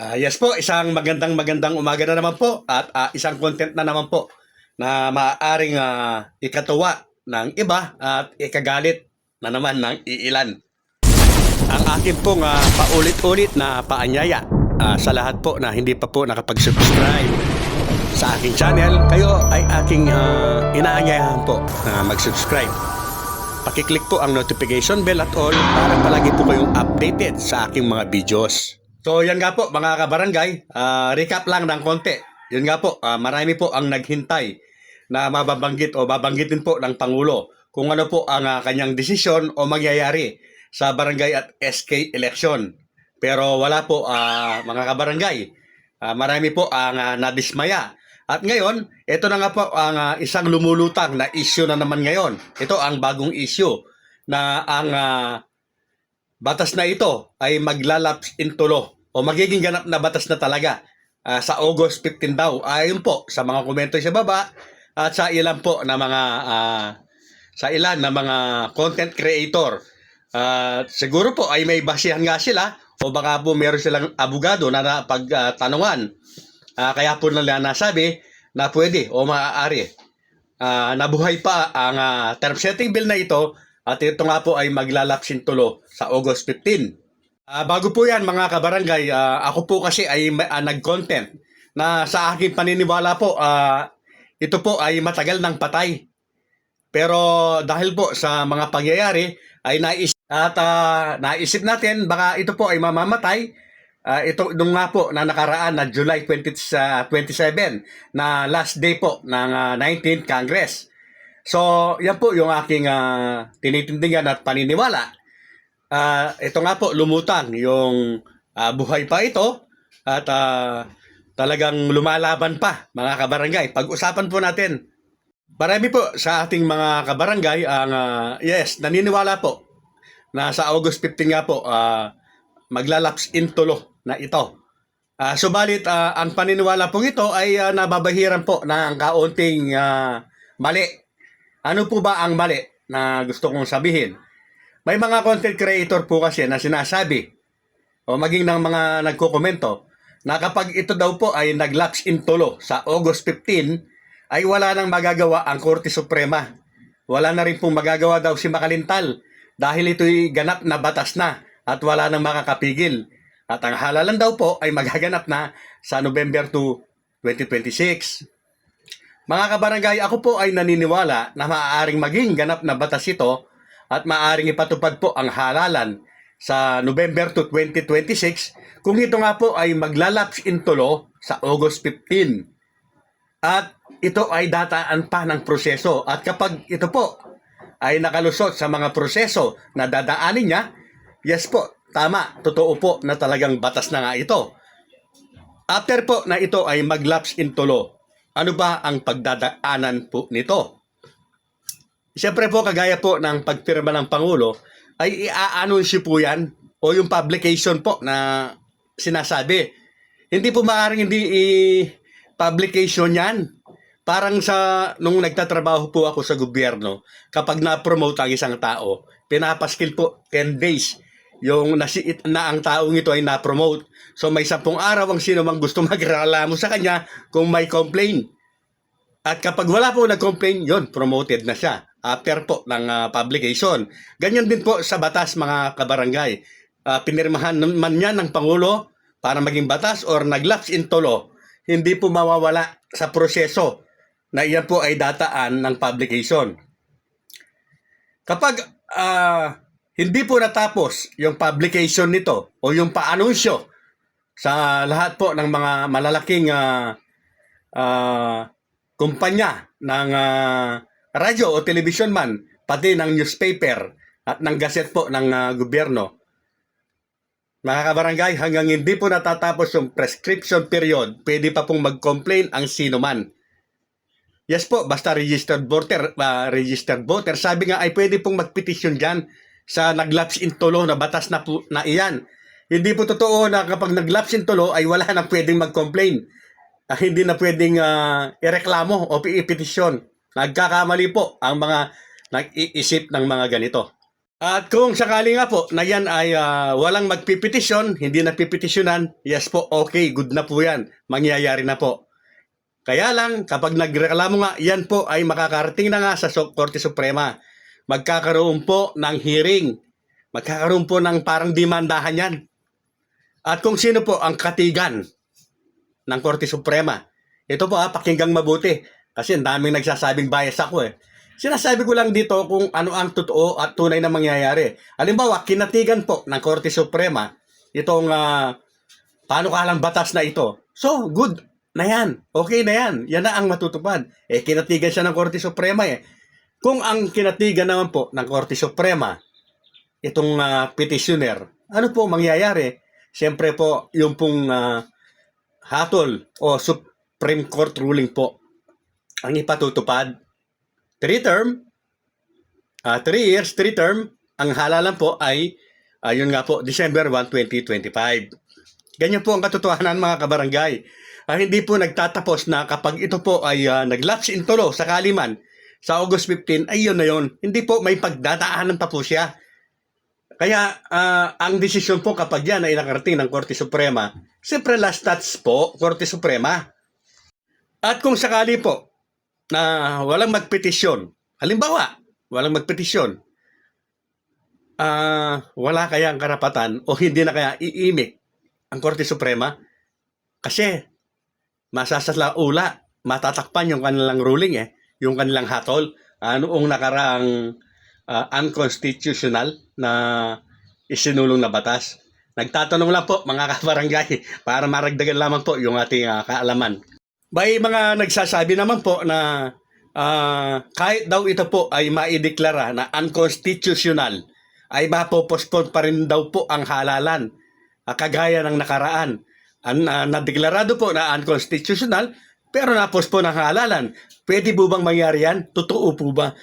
Ah, yes po, isang magandang magandang umaga na naman po at ah, isang content na naman po na maaaring ah, ikatuwa ng iba at ikagalit na naman ng iilan. Ang akin pong ah, paulit-ulit na paanyaya ah, sa lahat po na hindi pa po nakapag-subscribe sa aking channel, kayo ay aking ah, inaanyayahan po na mag-subscribe. Pakiclick po ang notification bell at all para palagi po kayong updated sa aking mga videos. So yan nga po mga kabarangay, ah, recap lang ng konti. Yun nga po, ah, marami po ang naghintay na mababanggit o babanggitin po ng Pangulo kung ano po ang ah, kanyang desisyon o mangyayari sa barangay at SK election. Pero wala po ah, mga kabarangay. Ah, marami po ang ah, nadismaya. At ngayon, ito na nga po ang ah, isang lumulutang na issue na naman ngayon. Ito ang bagong issue na ang ah, batas na ito ay maglalaps in tulo o magiging ganap na batas na talaga ah, sa August 15 daw. Ayon po sa mga komento sa baba at sa ilan po na mga ah, sa ilan na mga content creator. Ah, siguro po ay may basihan nga sila o baka po meron silang abogado na napagtanungan. Ah, kaya po nila nasabi na pwede o maaari. Ah, nabuhay pa ang ah, term setting bill na ito at ito nga po ay maglalapsin tulo sa August 15. Ah, bago po yan mga kabarangay, ah, ako po kasi ay ah, nag-content na sa aking paniniwala po, ah, ito po ay matagal ng patay. Pero dahil po sa mga pangyayari ay naisip at ah, naisip natin baka ito po ay mamamatay. Ah, ito nung nga po na nakaraan na July 20, sa 27 na last day po ng ah, 19th Congress. So, yan po yung aking ah, tinitindigan at paniniwala. Ah, ito nga po lumutang yung ah, buhay pa ito at ah, talagang lumalaban pa mga kabarangay. Pag-usapan po natin. Marami po sa ating mga kabarangay ang ah, yes, naniniwala po na sa August 15 nga po ah, maglalaps in tulo na ito. Ah, subalit ah, ang paniniwala pong ito ay ah, nababahiran po ng kaunting ah, mali. Ano po ba ang mali na gusto kong sabihin? May mga content creator po kasi na sinasabi o maging ng mga nagkokomento na kapag ito daw po ay naglaps in tulo sa August 15 ay wala nang magagawa ang Korte Suprema. Wala na rin pong magagawa daw si Makalintal dahil ito'y ganap na batas na at wala nang makakapigil. At ang halalan daw po ay magaganap na sa November 2, 2026. Mga kabarangay, ako po ay naniniwala na maaaring maging ganap na batas ito at maaaring ipatupad po ang halalan sa November 2, 2026 kung ito nga po ay maglalaps in tulo sa August 15. At ito ay dataan pa ng proseso at kapag ito po ay nakalusot sa mga proseso na dadaanin niya, yes po, tama, totoo po na talagang batas na nga ito. After po na ito ay maglaps in tulo, ano ba ang pagdadaanan po nito? Siyempre po, kagaya po ng pagpirma ng Pangulo, ay i-anunsyo po yan o yung publication po na sinasabi. Hindi po maaaring hindi i-publication yan. Parang sa, nung nagtatrabaho po ako sa gobyerno, kapag na-promote ang isang tao, pinapaskil po 10 days yung nasiit na ang taong ito ay na-promote. So may sampung araw ang sino mang gusto magreklamo sa kanya kung may complain. At kapag wala po nag-complain, yon promoted na siya after po ng ah, publication. Ganyan din po sa batas mga kabarangay. Ah, pinirmahan man yan ng Pangulo para maging batas or naglaps in tolo, hindi po mawawala sa proseso na iyan po ay dataan ng publication. Kapag ah, hindi po natapos yung publication nito o yung paanunsyo sa lahat po ng mga malalaking ah, ah, kumpanya ng ah, radyo o television man, pati ng newspaper at ng gaset po ng ah, gobyerno. Mga kabarangay, hanggang hindi po natatapos yung prescription period, pwede pa pong mag-complain ang sino man. Yes po, basta registered voter, ah, registered voter. Sabi nga ay pwede pong magpetisyon dyan sa naglaps in tulo na batas na, po, na iyan. Hindi po totoo na kapag naglaps in tulo ay wala nang pwedeng mag-complain. Ah, hindi na pwedeng ah, ireklamo o ipetisyon. Nagkakamali po ang mga nag-iisip ng mga ganito. At kung sakali nga po na yan ay ah, walang magpipetisyon, hindi na pipetisyonan, yes po, okay, good na po yan. Mangyayari na po. Kaya lang, kapag nagreklamo nga, yan po ay makakarating na nga sa Korte Suprema. Magkakaroon po ng hearing. Magkakaroon po ng parang demandahan yan. At kung sino po ang katigan ng Korte Suprema. Ito po ha, pakinggang mabuti. Kasi ang daming nagsasabing bias ako eh. Sinasabi ko lang dito kung ano ang totoo at tunay na mangyayari. Halimbawa, kinatigan po ng Korte Suprema itong uh, panukalang batas na ito. So, good na yan. Okay na yan. Yan na ang matutupad. Eh, kinatigan siya ng Korte Suprema eh. Kung ang kinatigan naman po ng Korte Suprema, itong uh, petitioner, ano po mangyayari? Siyempre po, yung pong ah, hatol o Supreme Court ruling po ang ipatutupad. Three term, ah three years, three term, ang halalan po ay, ayun nga po, December 1, 2025. Ganyan po ang katotohanan mga kabarangay. Ah, hindi po nagtatapos na kapag ito po ay ah, nag-lapse in tulo sa kaliman sa August 15, ay yun na yun. Hindi po may pagdadaanan pa po siya. Kaya ah, ang desisyon po kapag yan ay nakarating ng Korte Suprema, siyempre last touch po, Korte Suprema. At kung sakali po na walang magpetisyon, halimbawa, walang magpetisyon, ah wala kaya ang karapatan o hindi na kaya iimik ang Korte Suprema kasi masasalaula, matatakpan yung kanilang ruling eh, yung kanilang hatol. Uh, noong nakaraang ah, unconstitutional na isinulong na batas. Nagtatanong lang po mga kabarangay para maragdagan lamang po yung ating ah, kaalaman. May mga nagsasabi naman po na ah, kahit daw ito po ay maideklara na unconstitutional, ay mapopospon pa rin daw po ang halalan, ah, kagaya ng nakaraan. An, ah, nadeklarado po na unconstitutional, pero napospon ang halalan. Pwede po bang mangyari yan? Totoo po ba?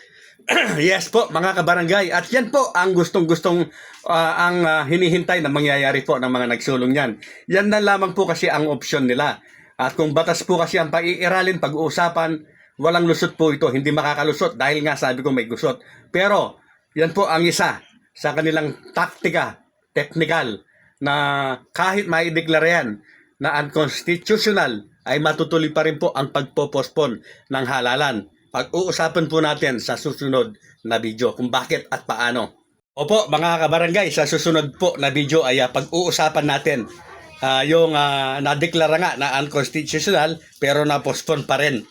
yes po, mga kabarangay. At yan po ang gustong-gustong ah, ang ah, hinihintay na mangyayari po ng mga nagsulong yan. Yan na lamang po kasi ang opsyon nila. At kung batas po kasi ang pag-iiralin, pag-uusapan, walang lusot po ito. Hindi makakalusot dahil nga sabi ko may gusot. Pero, yan po ang isa sa kanilang taktika, technical, na kahit maideklara yan na unconstitutional, ay matutuloy pa rin po ang pagpopospon ng halalan. Pag-uusapan po natin sa susunod na video kung bakit at paano. Opo, mga kabarangay, sa susunod po na video ay ah, pag-uusapan natin ah, yung uh, nadeklara nga na unconstitutional pero na-postpone pa rin.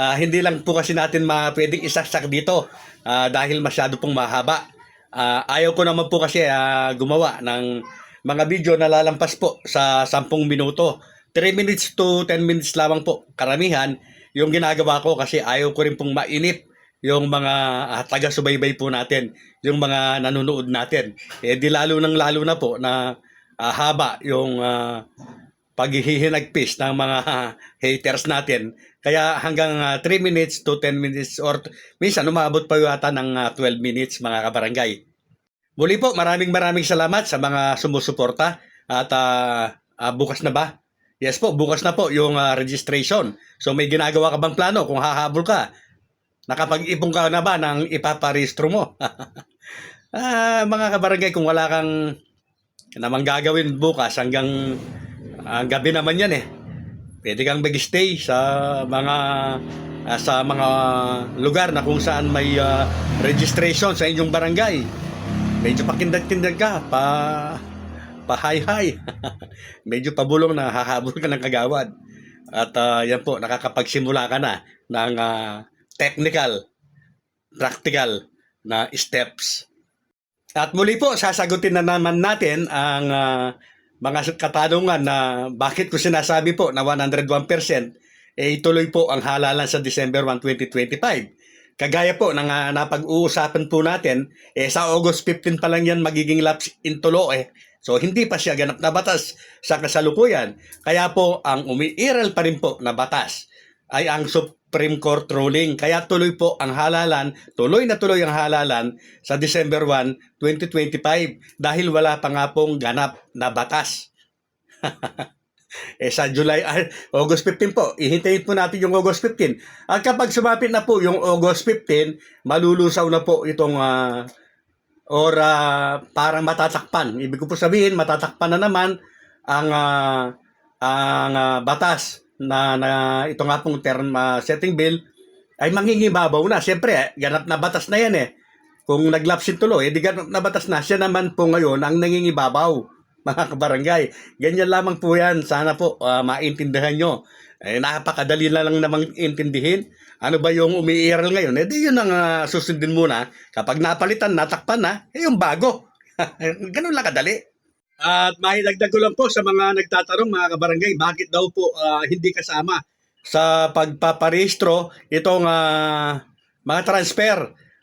Ah, hindi lang po kasi natin ma pwedeng isaksak dito ah, dahil masyado pong mahaba. Ah, ayaw ko naman po kasi ah, gumawa ng mga video na lalampas po sa 10 minuto. 3 minutes to 10 minutes lamang po karamihan yung ginagawa ko kasi ayaw ko rin pong mainip yung mga ah, taga-subaybay po natin, yung mga nanonood natin. Eh di lalo nang lalo na po na ah, haba yung ah, paghihinagpis ng mga haters natin. Kaya hanggang 3 minutes to 10 minutes or t- minsan umabot pa yata ng ah, 12 minutes mga kabarangay. Muli po, maraming maraming salamat sa mga sumusuporta at ah, ah, bukas na ba? Yes po, bukas na po yung ah, registration. So may ginagawa ka bang plano kung hahabol ka? Nakapag-ipon ka na ba ng ipaparehistro mo? ah, mga kabarangay, kung wala kang namang gagawin bukas hanggang ah, gabi naman yan eh. Pwede kang mag-stay sa mga ah, sa mga lugar na kung saan may ah, registration sa inyong barangay. Medyo pakindag-tindag ka, pa pa hi-hi. Medyo pabulong na hahabol ka ng kagawad. At ah, yan po, nakakapagsimula ka na ng ah, technical, practical na steps. At muli po, sasagutin na naman natin ang ah, mga katanungan na bakit ko sinasabi po na 101% eh ituloy po ang halalan sa December 1, 2025. Kagaya po ng ah, napag-uusapan po natin, eh sa August 15 pa lang yan magiging lapse in tulo eh. So hindi pa siya ganap na batas sa kasalukuyan. Kaya po ang umiiral pa rin po na batas ay ang Supreme Court ruling. Kaya tuloy po ang halalan, tuloy na tuloy ang halalan sa December 1, 2025 dahil wala pa nga pong ganap na batas. eh sa July, August 15 po, ihintayin po natin yung August 15. At kapag sumapit na po yung August 15, malulusaw na po itong ah, or ah, parang matatakpan. Ibig ko po sabihin, matatakpan na naman ang ah, ang ah, batas na, na ito nga pong term ah, setting bill ay mangingibabaw na. Siyempre, eh, ganap na batas na yan eh. Kung naglapsin tuloy, edi ganap na batas na. Siya naman po ngayon ang nangingibabaw, mga kabarangay. Ganyan lamang po yan. Sana po ah, maintindihan nyo. Eh, napakadali na lang namang intindihin. Ano ba yung umiiral ngayon? Eh, di yun ang ah, susundin muna. Kapag napalitan, natakpan na, eh, yung bago. Ganun lang kadali. At mahidagdag ko lang po sa mga nagtatanong, mga kabarangay, bakit daw po ah, hindi kasama sa pagpaparehistro itong ah, mga transfer.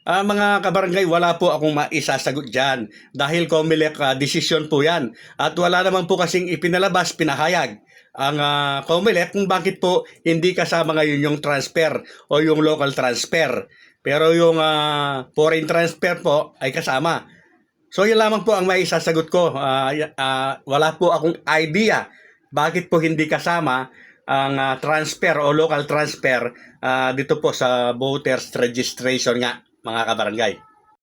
Ah, mga kabarangay, wala po akong maisasagot dyan dahil COMELEC ah, decision po yan. At wala naman po kasing ipinalabas, pinahayag ang uh, COMELEC kung bakit po hindi kasama ngayon yung transfer o yung local transfer. Pero yung ah, foreign transfer po ay kasama. So yun lamang po ang maisasagot ko. Y- ah, wala po akong idea bakit po hindi kasama ang ah, transfer o local transfer ah, dito po sa voters registration nga mga kabarangay.